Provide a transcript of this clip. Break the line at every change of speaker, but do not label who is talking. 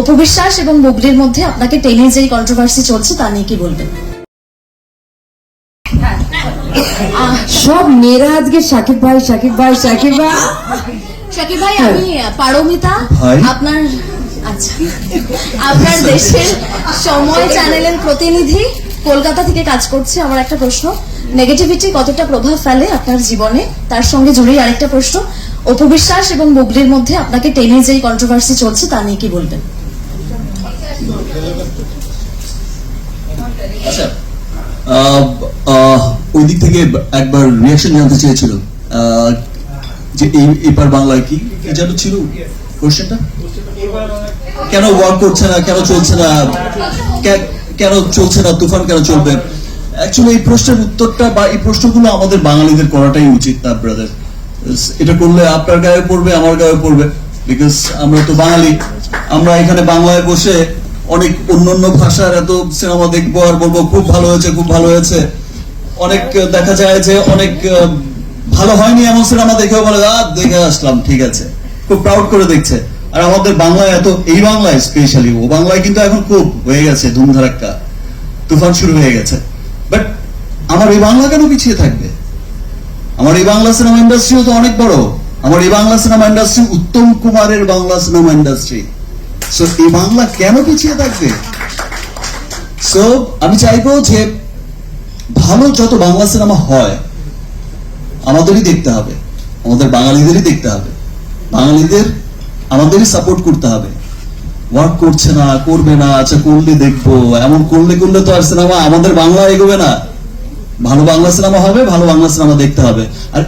উপবিশ্বাস এবং মুগলির মধ্যে আপনাকে টেনে যেই কন্ট্রোভার্সি চলছে তা নিয়ে কি বলবেন?
সব মেয়েরা আজকে সাকিব ভাই সাকিব ভাই সাকিব ভাই।
শাকিব ভাই আমি পারমিতা। আপনার আচ্ছা। আপনার দেশের সময় চ্যানেলের প্রতিনিধি কলকাতা থেকে কাজ করছে আমার একটা প্রশ্ন। নেগেটিভিটি কতটা প্রভাব ফেলে আপনার জীবনে? তার সঙ্গে জড়িয়ে আরেকটা প্রশ্ন। অপবিশ্বাস এবং মুগলির মধ্যে আপনাকে টেনে যেই কন্ট্রোভার্সি চলছে তা নিয়ে কি বলবেন?
আচ্ছা ওই দিক থেকে একবার রিয়াকশন জানতে চেয়েছিল যে এই এপার বাংলায় কি ছিল কোশ্চেনটা কেন ওয়ার্ক করছে না, কেন চলছে না কেন চলছে না, তুফান কেন চলবে? অ্যাকচুয়ালি এই প্রশ্নের উত্তরটা বা এই প্রশ্নগুলো আমাদের বাঙালিদের করাটাই উচিত না ব্রাদার এটা করলে আপনার গায়ে পড়বে, আমার গায়ে পড়বে বিকজ আমরা তো বাঙালি, আমরা এখানে বাংলায় বসে অনেক অন্য অন্য ভাষার এত সিনেমা দেখব আর বলব, খুব ভালো হয়েছে, খুব ভালো হয়েছে। অনেক দেখা যায় যে অনেক ভালো হয়নি এমন সিনেমা দেখেও বলে দেখে আসলাম, ঠিক আছে। খুব প্রাউড করে দেখছে। আর আমাদের বাংলায় এত, এই বাংলায় স্পেশালি ও বাংলায় কিন্তু এখন খুব হয়ে গেছে ধুমধারাক্কা তুফান শুরু হয়ে গেছে। বাট আমার এই বাংলা কেন পিছিয়ে থাকবে? আমার এই বাংলা সিনেমা ইন্ডাস্ট্রিও তো অনেক বড়। আমার এই বাংলা সিনেমা ইন্ডাস্ট্রি উত্তম কুমারের বাংলা সিনেমা ইন্ডাস্ট্রি সো এই বাংলা কেন পিছিয়ে থাকবে? সো আমি চাইব যে ভালো যত বাংলা সিনেমা হয়, আমাদেরই দেখতে হবে। আমাদের বাঙালিদেরই দেখতে হবে। বাঙালিদের, আমাদেরই সাপোর্ট করতে হবে। ওয়ার্ক করছে না, করবে না আচ্ছা করলে দেখব। এমন করলে করলে তো আর সিনেমা আমাদের বাংলা এগোবে না। ভালো বাংলা সিনেমা হবে, ভালো বাংলা সিনেমা দেখতে হবে। আর